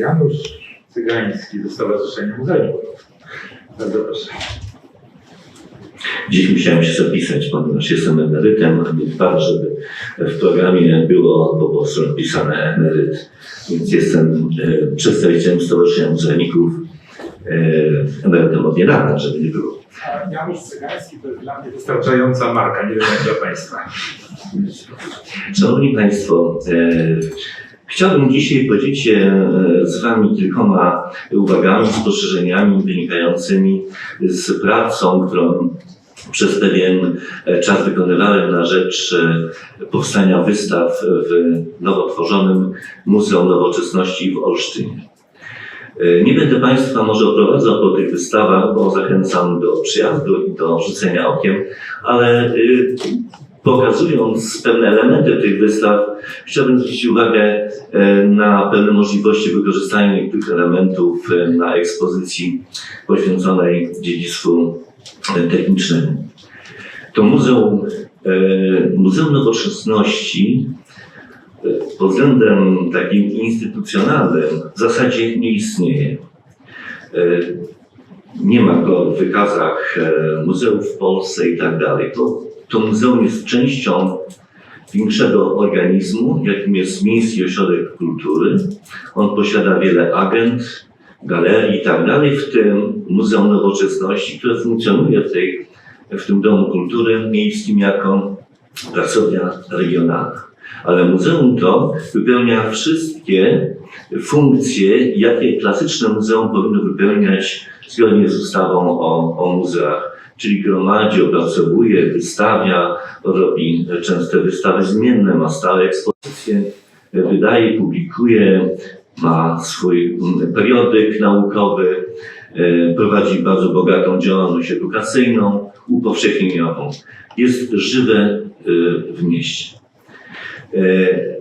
Janusz Cygański ze Stowarzyszenia Muzeum. Bardzo proszę. Dziś musiałem się zapisać, ponieważ jestem emerytem, a nie dwa, żeby w programie było po prostu napisane emeryt. Więc jestem e, przedstawicielem Stowarzyszenia Muzealników, e, emerytem od niedawna, żeby nie było. A Janusz Cygański to jest dla mnie wystarczająca marka, nie wiem jak dla Państwa. Szanowni Państwo, e, chciałbym dzisiaj podzielić się e, z Wami kilkoma uwagami, spostrzeżeniami wynikającymi z pracą, którą przez pewien e, czas wykonywałem na rzecz e, powstania wystaw w nowo tworzonym Muzeum Nowoczesności w Olsztynie. Nie będę Państwa może oprowadzał po tych wystawach, bo zachęcam do przyjazdu i do rzucenia okiem, ale pokazując pewne elementy tych wystaw, chciałbym zwrócić uwagę e, na pewne możliwości wykorzystania niektórych elementów e, na ekspozycji poświęconej dziedzictwu e, technicznemu. To Muzeum, Muzeum Nowoczesności pod względem takim instytucjonalnym w zasadzie nie istnieje. Nie ma go w wykazach muzeów w Polsce i tak dalej. To, to muzeum jest częścią większego organizmu, jakim jest Miejski Ośrodek Kultury. On posiada wiele agent, galerii i tak dalej, w tym Muzeum Nowoczesności, które funkcjonuje w, tej, w tym Domu Kultury Miejskim jako pracownia regionalna. Ale muzeum to wypełnia wszystkie funkcje, jakie klasyczne muzeum powinno wypełniać zgodnie z ustawą o, o muzeach. Czyli gromadzi, opracowuje, wystawia, robi częste wystawy zmienne, ma stałe ekspozycje, wydaje, publikuje, ma swój mm, periodyk naukowy, e, prowadzi bardzo bogatą działalność edukacyjną, upowszechnieniową. Jest żywe e, w mieście. E,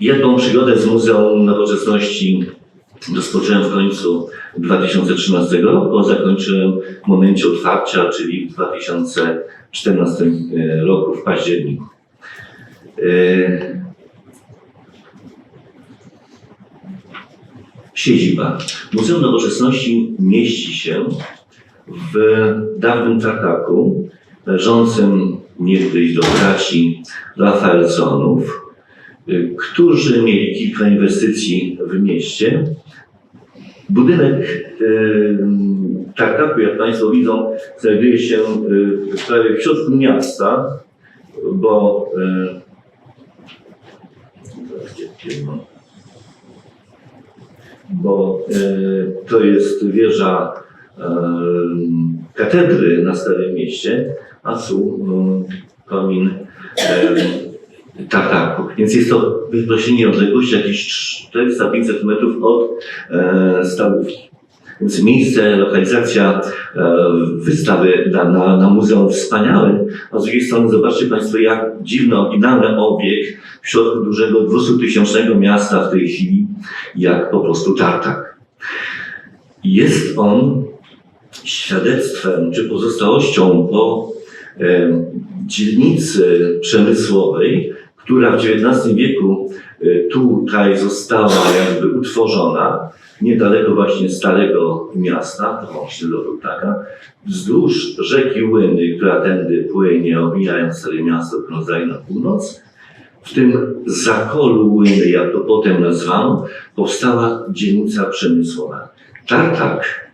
Jedną przygodę z Muzeum Nowoczesności rozpocząłem w końcu 2013 roku, a zakończyłem w momencie otwarcia, czyli w 2014 roku w październiku. E, Siedziba. Muzeum Nowoczesności mieści się w dawnym tartaku należącym niegdyś do braci Rafaelsonów, którzy mieli kilka inwestycji w mieście. Budynek y, tartaku, jak Państwo widzą, znajduje się y, prawie w środku miasta, bo y, bo to jest wieża katedry na Starym Mieście, a tu komin tartaku. Więc jest to wyproszenie odległości jakieś 400-500 metrów od e, stałówki. Więc miejsce, lokalizacja e, wystawy na, na, na muzeum wspaniałe, a z drugiej strony zobaczcie Państwo, jak dziwny, oryginalny obiekt w środku dużego 200-tysięcznego miasta w tej chwili, jak po prostu tartak. Jest on świadectwem czy pozostałością po e, dzielnicy przemysłowej, która w XIX wieku e, tutaj została jakby utworzona, niedaleko właśnie Starego Miasta, to Sztylo był taka, wzdłuż rzeki Łyny, która tędy płynie, omijając Stare Miasto, krążaj na północ, w tym zakolu Łyny, jak to potem nazwano, powstała dzielnica przemysłowa. Tartak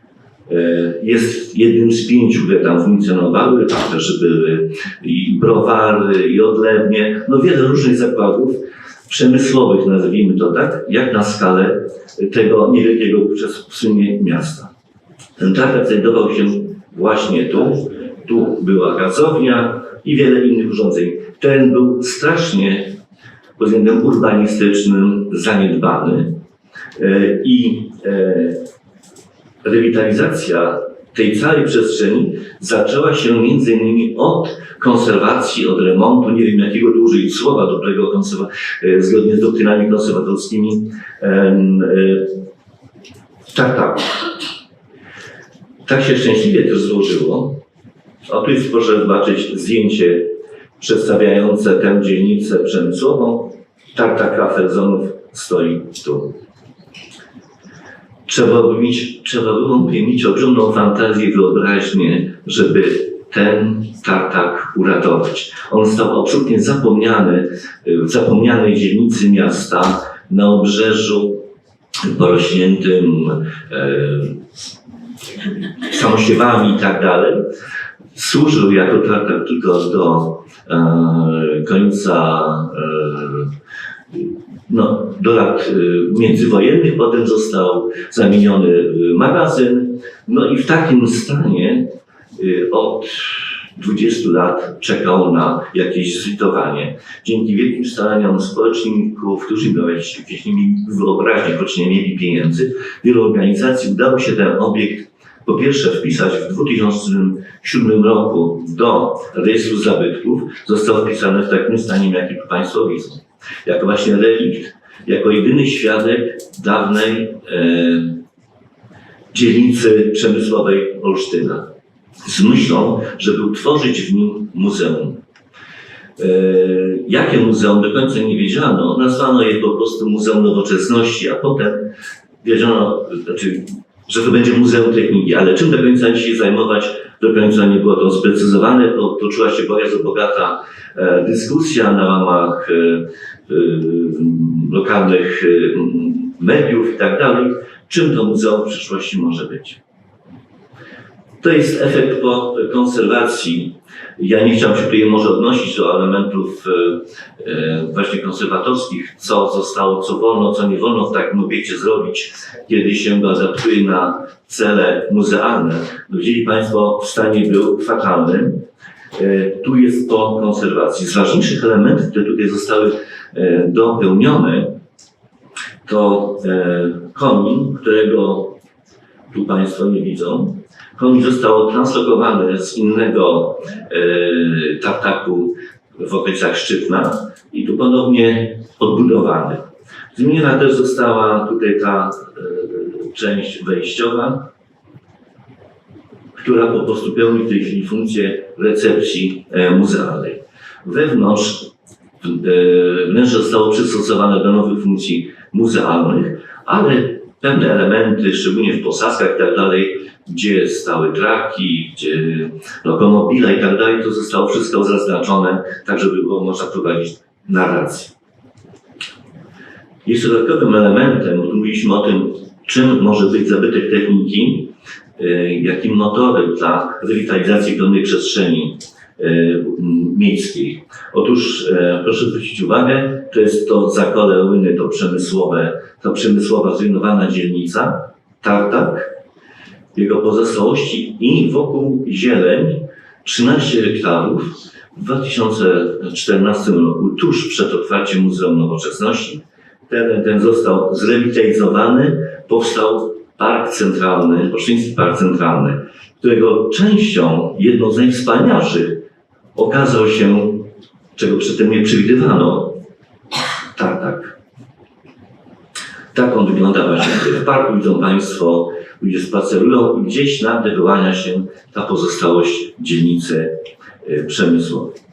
jest jednym z pięciu, które tam funkcjonowały. Tam też były i browary, i odlewnie, no wiele różnych zakładów przemysłowych, nazwijmy to tak, jak na skalę tego niewielkiego w sumie miasta. Ten tartak znajdował się właśnie tu. Tu była gazownia i wiele innych urządzeń. Teren był strasznie pod względem urbanistycznym zaniedbany e, i e, rewitalizacja tej całej przestrzeni zaczęła się między innymi od konserwacji, od remontu, nie wiem jakiego tu użyć słowa dobrego, konserwa- e, zgodnie z doktrynami konserwatorskimi, em, e, tak, tak. Się szczęśliwie też złożyło. O tu jest proszę zobaczyć zdjęcie przedstawiające tę dzielnicę przemysłową. Tartak Rafelsonów stoi tu. Trzeba, by mieć, trzeba było mieć ogromną fantazję i wyobraźnię, żeby ten tartak uratować. On stał absolutnie zapomniany w zapomnianej dzielnicy miasta na obrzeżu porośniętym e, samosiewami i tak dalej. Służył jako tartak tylko do e, końca e, no, do lat e, międzywojennych, potem został zamieniony magazyn. No i w takim stanie e, od 20 lat czekał na jakieś zlitowanie. Dzięki wielkim staraniom społeczników, którzy mieli jakieś jakieś nie mieli wyobraźnię, choć nie mieli pieniędzy, wielu organizacji udało się ten obiekt po pierwsze wpisać w 2007 roku do rejestru zabytków. Został wpisany w takim stanie, jaki Państwo widzą. Jako właśnie relikt, jako jedyny świadek dawnej e, dzielnicy przemysłowej Olsztyna. Z myślą, żeby utworzyć w nim muzeum. E, jakie muzeum? Do końca nie wiedziano, nazwano je po prostu Muzeum Nowoczesności, a potem wiedziano, znaczy, że to będzie Muzeum Techniki, ale czym do końca się zajmować, do końca nie było to sprecyzowane, to toczyła się bardzo bogata e, dyskusja na łamach e, e, lokalnych mediów i tak dalej, czym to muzeum w przyszłości może być. To jest efekt po konserwacji. Ja nie chciałem się tutaj może odnosić do elementów e, e, właśnie konserwatorskich, co zostało, co wolno, co nie wolno w takim obiekcie zrobić, kiedy się go na cele muzealne. Widzieli Państwo, w stanie był fatalnym. E, Tu jest po konserwacji. Z ważniejszych elementów, które tutaj zostały dopełnione, to komin, którego tu Państwo nie widzą. Komin został translokowany z innego e, tartaku w okolicach Szczytna i tu ponownie odbudowany. Zmieniona też została tutaj ta e, część wejściowa, która po prostu pełni w tej chwili funkcję recepcji e, muzealnej. Wewnątrz e, wnętrze zostało przystosowane do nowych funkcji muzealnych, ale pewne elementy, szczególnie w posadzkach i tak dalej, gdzie stały traki, gdzie lokomobile i tak dalej, to zostało wszystko zaznaczone, tak żeby było można prowadzić narrację. Jeszcze dodatkowym elementem, mówiliśmy o tym, czym może być zabytek techniki, e, jakim motorem dla rewitalizacji pełnej przestrzeni miejskiej. Otóż e, proszę zwrócić uwagę, to jest to zakole ruiny, to przemysłowe, ta przemysłowa zrujnowana dzielnica, tartak, jego pozostałości i wokół zieleń 13 hektarów w 2014 roku, tuż przed otwarciem Muzeum Nowoczesności. Ten został zrewitalizowany, powstał park centralny, Olsztyński Park Centralny, którego częścią, jedną z najwspanialszych, okazał się, czego przedtem nie przewidywano, tartak. Tak on wygląda właśnie w parku. Widzą Państwo, ludzie spacerują i gdzieś nad wyłania się ta pozostałość dzielnicy e, przemysłowej.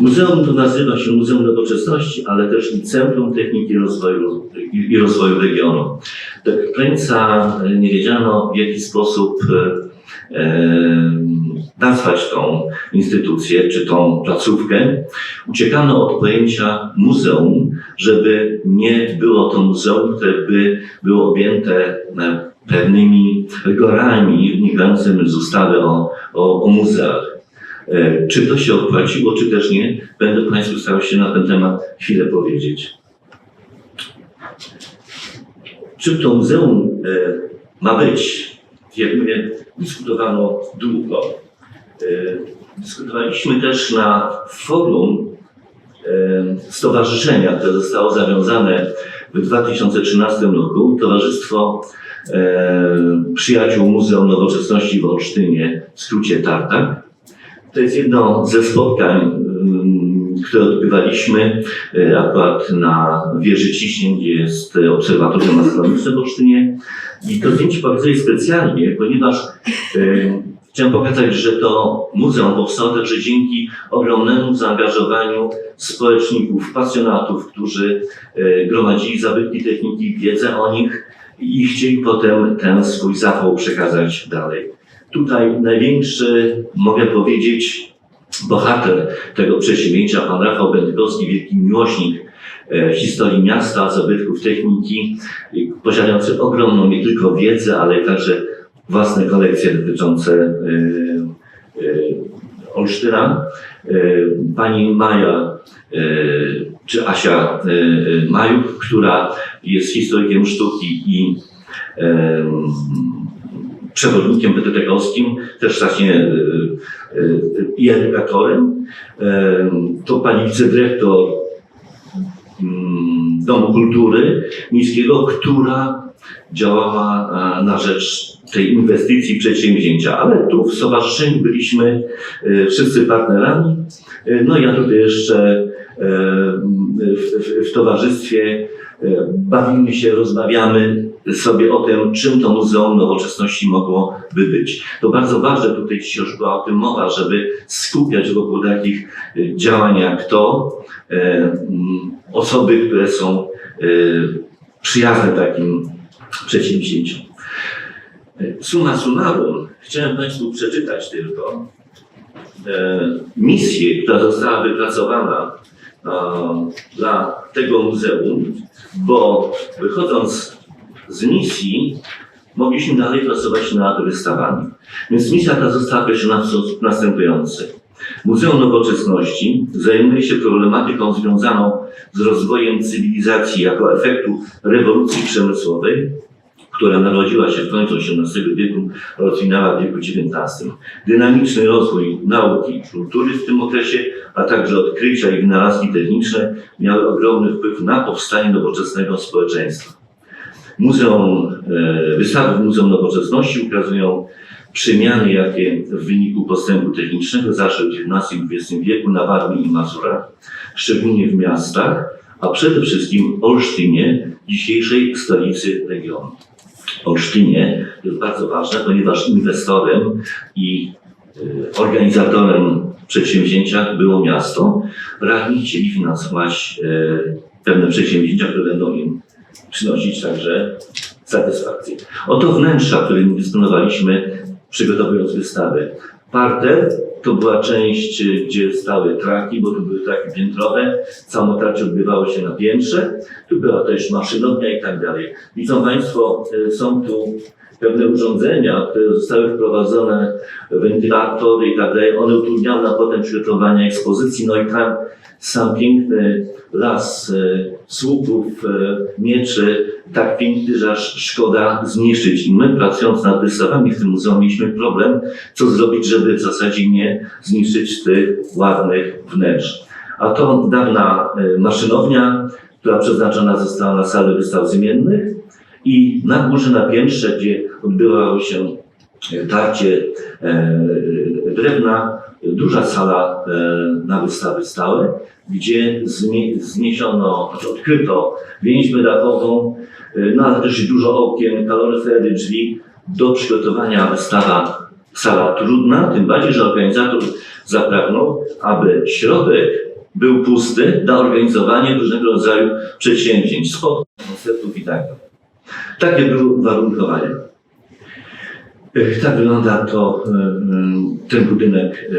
Muzeum to nazywa się Muzeum Nowoczesności, ale też i Centrum Techniki Rozwoju, i, rozwoju Regionu. Do końca nie wiedziano, w jaki sposób e, nazwać tą instytucję czy tą placówkę. Uciekano od pojęcia muzeum, żeby nie było to muzeum, które by było objęte e, pewnymi rygorami wynikającymi z ustawy o, o, o muzeach. E, Czy to się opłaciło, czy też nie, będę Państwu starał się na ten temat chwilę powiedzieć. Czym to muzeum e, ma być? Jak mówię, dyskutowano długo. E, Dyskutowaliśmy też na forum e, stowarzyszenia, które zostało zawiązane w 2013 roku. Towarzystwo e, Przyjaciół Muzeum Nowoczesności w Olsztynie, w skrócie TARTAK. To jest jedno ze spotkań, ym, które odbywaliśmy akurat na wieży ciśnień, gdzie jest obserwatorium astronomiczne w Olsztynie. I to zdjęcie pokazuję specjalnie, ponieważ chciałem pokazać, że to muzeum powstało także dzięki ogromnemu zaangażowaniu społeczników, pasjonatów, którzy e, gromadzili zabytki techniki, wiedzę o nich i chcieli potem ten swój zapał przekazać dalej. Tutaj największy, mogę powiedzieć, bohater tego przedsięwzięcia, pan Rafał Będkowski, wielki miłośnik e, historii miasta, zabytków techniki, posiadający ogromną nie tylko wiedzę, ale także własne kolekcje dotyczące e, e, Olsztyna. E, Pani Maja czy Asia Majuk, która jest historykiem sztuki i em, przewodnikiem pedagogicznym, też właśnie i edukatorem. Em, To pani wicedyrektor mm, Domu Kultury Miejskiego, która działała na rzecz tej inwestycji, przedsięwzięcia. Ale tu w stowarzyszeniu byliśmy e, wszyscy partnerami. E, No ja tutaj jeszcze e, w, w, w towarzystwie bawimy się, rozmawiamy sobie o tym, czym to Muzeum Nowoczesności mogłoby być. To bardzo ważne, tutaj dzisiaj już była o tym mowa, żeby skupiać wokół takich działań jak to osoby, które są przyjazne takim przedsięwzięciom. Summa summarum, chciałem Państwu przeczytać tylko e, misję, która została wypracowana e, dla tego muzeum, bo wychodząc z misji mogliśmy dalej pracować nad wystawami. Więc misja ta została określona w sposób następujący. Muzeum Nowoczesności zajmuje się problematyką związaną z rozwojem cywilizacji jako efektu rewolucji przemysłowej, która narodziła się w końcu XVIII wieku, rozwinęła w wieku XIX. Dynamiczny rozwój nauki i kultury w tym okresie, a także odkrycia i wynalazki techniczne miały ogromny wpływ na powstanie nowoczesnego społeczeństwa. Muzeum, e, wystawy w Muzeum Nowoczesności ukazują przemiany, jakie w wyniku postępu technicznego zaszły w XIX i XX wieku na Warmii i Mazurach, szczególnie w miastach, a przede wszystkim Olsztynie, dzisiejszej stolicy regionu. Olsztynie jest bardzo ważne, ponieważ inwestorem i y, organizatorem przedsięwzięcia było miasto. Radni chcieli finansować y, pewne przedsięwzięcia, które będą im przynosić także satysfakcję. Oto wnętrza, którymi dysponowaliśmy, przygotowując wystawy. Parter to była część, gdzie stały traki, bo tu były traki piętrowe. Samotarcie odbywało się na piętrze. Tu była też maszynownia i tak dalej. Widzą Państwo, y, są tu pewne urządzenia, które zostały wprowadzone, wentylatory i tak dalej. One utrudniały nam potem przygotowanie ekspozycji. No i tam sam piękny las y, słupów, y, mieczy, tak piękny, że aż szkoda zniszczyć. I my pracując nad wystawami w tym muzeum mieliśmy problem, co zrobić, żeby w zasadzie nie zniszczyć tych ładnych wnętrz. A to dawna y, maszynownia, która przeznaczona została na salę wystaw zmiennych i na górze, na piętrze, gdzie odbywało się e, tarcie e, drewna, duża sala e, na wystawy stałe, gdzie znie, zniesiono, znaczy odkryto więźbę dachową, no ale też dużo okien, kaloryfery, drzwi do przygotowania wystawa sala trudna, tym bardziej, że organizator zapragnął, aby środek był pusty na organizowanie różnego rodzaju przedsięwzięć, spotkań, koncertów i tak dalej. Takie były uwarunkowania. E, Tak wygląda to e, e, ten budynek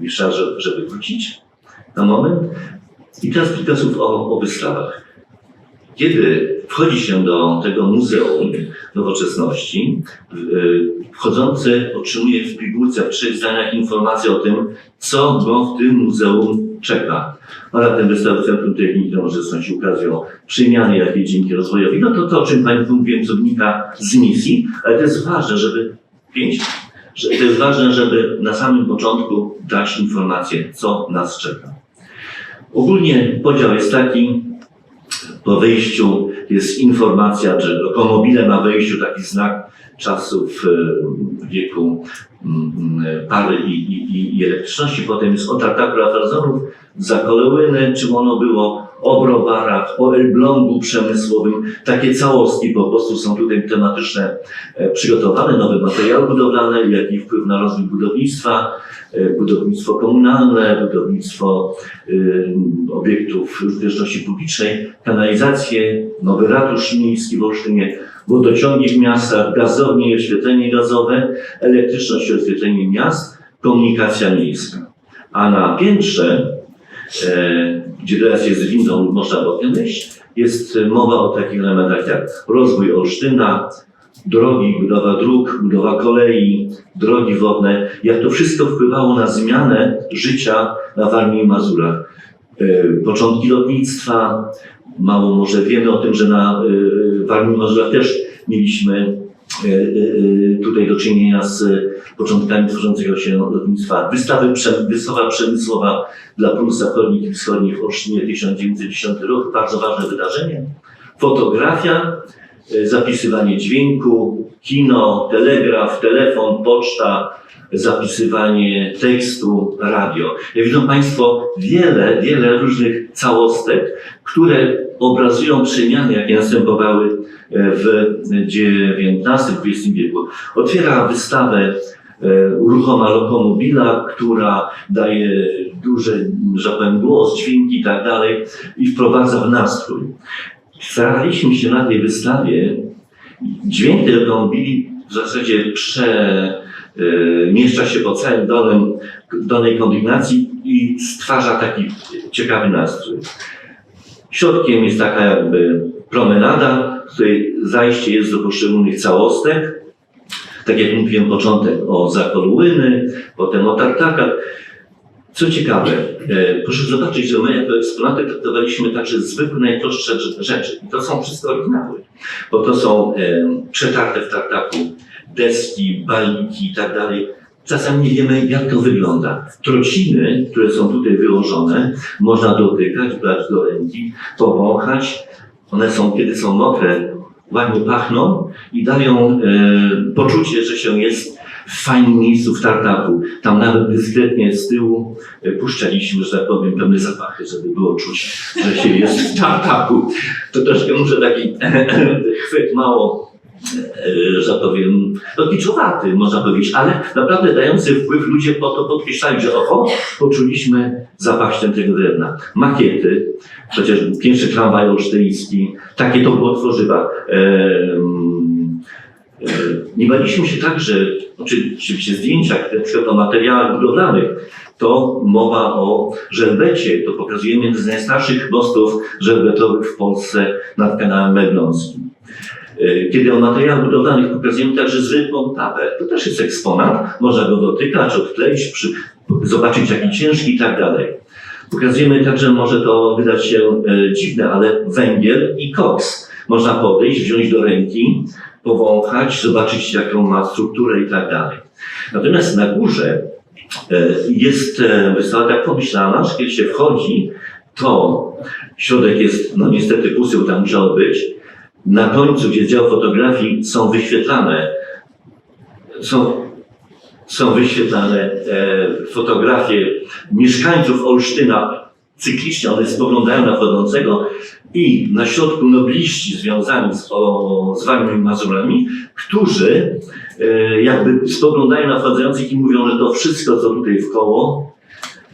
Wisza, żeby, wrócić na moment. I teraz kilka słów o, o wystawach. Kiedy wchodzi się do tego Muzeum Nowoczesności, wchodzący otrzymuje w pigułce w trzech zdaniach informację o tym, co go w tym muzeum czeka. A zatem wystawy Centrum Techniki Nowoczesności ukazują przemiany, jakie dzięki rozwojowi. No to to, o czym Państwu mówiłem, co wynika z misji, ale to jest ważne, żeby pięć, że to jest ważne, żeby na samym początku dać informację, co nas czeka. Ogólnie podział jest taki, po wyjściu jest informacja, że lokomobile na wejściu taki znak czasów e, wieku mm, pary i, i, i elektryczności. Potem jest o tartaku Rafalzonów, Zakolełyny, czym ono było, o browarach, o Elblągu przemysłowym. Takie całostki po prostu są tutaj tematyczne e, przygotowane, nowe materiały budowlane, jaki wpływ na rozwój budownictwa, e, budownictwo komunalne, budownictwo y, obiektów użyteczności publicznej, kanalizację, nowy ratusz miejski w Olsztynie, wodociągi w miastach, gazownie i oświetlenie gazowe, elektryczność i oświetlenie miast, komunikacja miejska. A na piętrze, e, gdzie teraz jest windą, można potem wejść, jest mowa o takich elementach jak rozwój Olsztyna, drogi, budowa dróg, budowa kolei, drogi wodne, jak to wszystko wpływało na zmianę życia na Warmii i Mazurach. E, Początki lotnictwa, mało może wiemy o tym, że na e, Warmii i Mazurach też mieliśmy e, tutaj do czynienia z początkami tworzącego się lotnictwa. Wystawy, wystawa przemysłowa dla Prus Zachodnich i Wschodnich w Olsztynie 1910 rok, bardzo ważne wydarzenie. Fotografia, zapisywanie dźwięku, kino, telegraf, telefon, poczta, zapisywanie tekstu, radio. Jak widzą Państwo, wiele, wiele różnych całostek, które obrazują przemiany, jakie następowały e, w XIX-XX wieku. Otwiera wystawę e, ruchoma lokomobila, która daje duży, że tak powiem, głos, dźwięki i tak dalej i wprowadza w nastrój. Staraliśmy się na tej wystawie dźwięk tych automobili w zasadzie przemieszcza się po całym dolem, dolnej kondygnacji i stwarza taki ciekawy nastrój. Środkiem jest taka jakby promenada, w której zajście jest do poszczególnych całostek. Tak jak mówiłem, początek o Zakolułyny, potem o Tartakach. Co ciekawe, e, proszę zobaczyć, że my jako eksponaty traktowaliśmy także zwykłe, najprostsze rze- rzeczy. I to są wszystko oryginały, bo to są e, przetarte w tartaku deski, baliki i tak dalej. Czasami nie wiemy, jak to wygląda. Trociny, które są tutaj wyłożone, można dotykać, brać do ręki, powąchać. One są, kiedy są mokre, ładnie pachną i dają e, poczucie, że się jest w fajnym miejscu w tartaku. Tam nawet dyskretnie z tyłu e, puszczaliśmy, że tak powiem, pewne zapachy, żeby było czuć, że się jest w tartaku. To troszkę muszę taki chwyt mało, e, że powiem, no można powiedzieć, ale naprawdę dający wpływ. Ludzie po to podkreślali, że oho, poczuliśmy zapach świętego drewna. Makiety, przecież pierwszy tramwaj olsztyński, takie to było tworzywa. Nie baliśmy się także, oczywiście zdjęciach, na przykład o materiałach budowlanych, to mowa o żelbecie, to pokazujemy jeden z najstarszych mostów żelbetowych w Polsce nad kanałem Megląskim. E, Kiedy o materiałach budowlanych pokazujemy także zwykłą tabę, to też jest eksponat, można go dotykać, odkleić, przy, zobaczyć jaki ciężki i tak dalej. Pokazujemy także, może to wydać się e, dziwne, ale węgiel i koks. Można podejść, wziąć do ręki, powąchać, zobaczyć jaką ma strukturę i tak dalej. Natomiast na górze e, jest e, wystawa tak pomyślana, że kiedy się wchodzi, to środek jest, no niestety pusty, bo tam musiało być. Na końcu, gdzie jest dział fotografii, są wyświetlane, są, są wyświetlane e, fotografie mieszkańców Olsztyna. Cyklicznie one spoglądają na wchodzącego i na środku nobliści związani z, o, z Mazurami, którzy e, jakby spoglądają na wchodzących i mówią, że to wszystko, co tutaj w koło,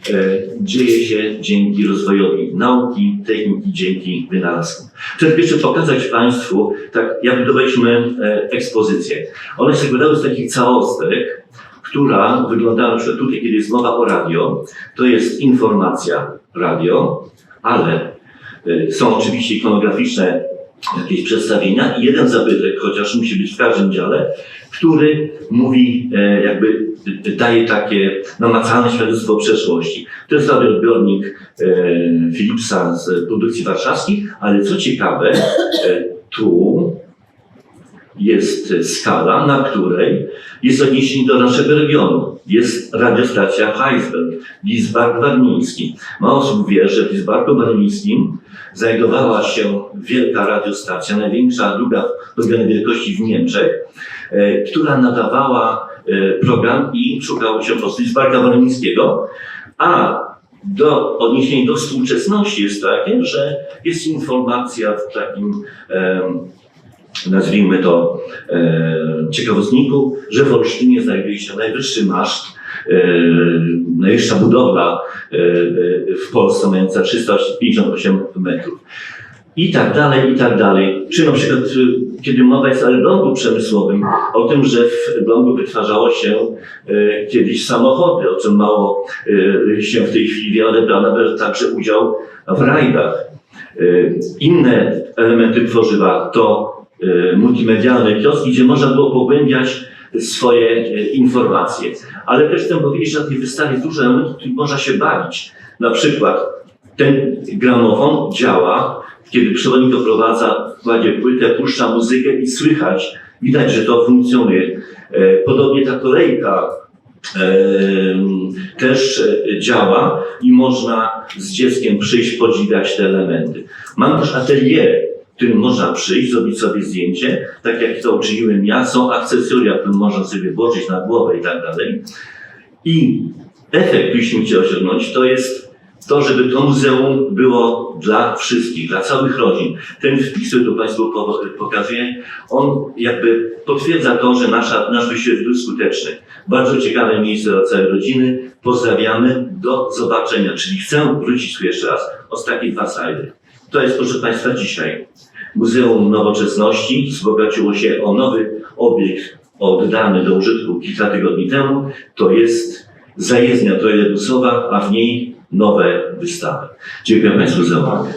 e, dzieje się dzięki rozwojowi nauki, techniki, dzięki wynalazkom. Chcę pierwsze pokazać Państwu, tak jak budowaliśmy e, ekspozycję. One się składały z takich całostek, która wyglądała na przykład tutaj, kiedy jest mowa o radio, to jest informacja radio, ale y, są oczywiście ikonograficzne jakieś przedstawienia i jeden zabytek, chociaż musi być w każdym dziale, który mówi, e, jakby y, daje takie namacalne świadectwo przeszłości. To jest radioodbiornik e, Philipsa z produkcji warszawskiej, ale co ciekawe, e, tu jest skala, na której jest odniesienie do naszego regionu. Jest radiostacja Heisberg, Wisbark Warmiński. Mało osób wie, że w Wisbarku Warmińskim znajdowała się wielka radiostacja, największa, druga pod względem wielkości w Niemczech, e, która nadawała e, program i szukało się po prostu Wisbarka Warmińskiego, a do, odniesienie do współczesności jest takie, że jest informacja w takim nazwijmy to e, ciekawostniku, że w Olsztynie znajduje się najwyższy maszt, e, najwyższa budowla e, e, w Polsce mająca 358 metrów. I tak dalej, i tak dalej. Czy na przykład e, kiedy mowa jest o Elblągu przemysłowym, o tym, że w Elblągu wytwarzało się e, kiedyś samochody, o czym mało e, się w tej chwili wie, ale nawet także udział w rajdach. E, Inne elementy tworzywa to multimedialne kioski, gdzie można było pogłębiać swoje e, informacje. Ale też chcę powiedzieć, że na tej wystawie dużo elementów, których można się bawić. Na przykład ten gramofon działa, kiedy przewodnik doprowadza, kładzie płytę, puszcza muzykę i słychać, widać, że to funkcjonuje. E, Podobnie ta kolejka też działa i można z dzieckiem przyjść, podziwiać te elementy. Mam też atelier, w którym można przyjść, zrobić sobie zdjęcie, tak jak to uczyniłem ja. Są akcesoria, które można sobie włożyć na głowę i tak dalej. I efekt, któryśmy chcieli osiągnąć, to jest to, żeby to muzeum było dla wszystkich, dla całych rodzin. Ten wpis, który tu Państwu po- pokazuję, on jakby potwierdza to, że nasza, nasz wysiłek był skuteczny. Bardzo ciekawe miejsce dla całej rodziny. Pozdrawiamy. Do zobaczenia. Czyli chcę wrócić tu jeszcze raz. Ostatnie dwa slajdy. To jest, proszę Państwa, dzisiaj. Muzeum Nowoczesności wzbogaciło się o nowy obiekt oddany do użytku kilka tygodni temu. To jest zajezdnia trolejbusowa, a w niej nowe wystawy. Dziękuję Państwu za uwagę.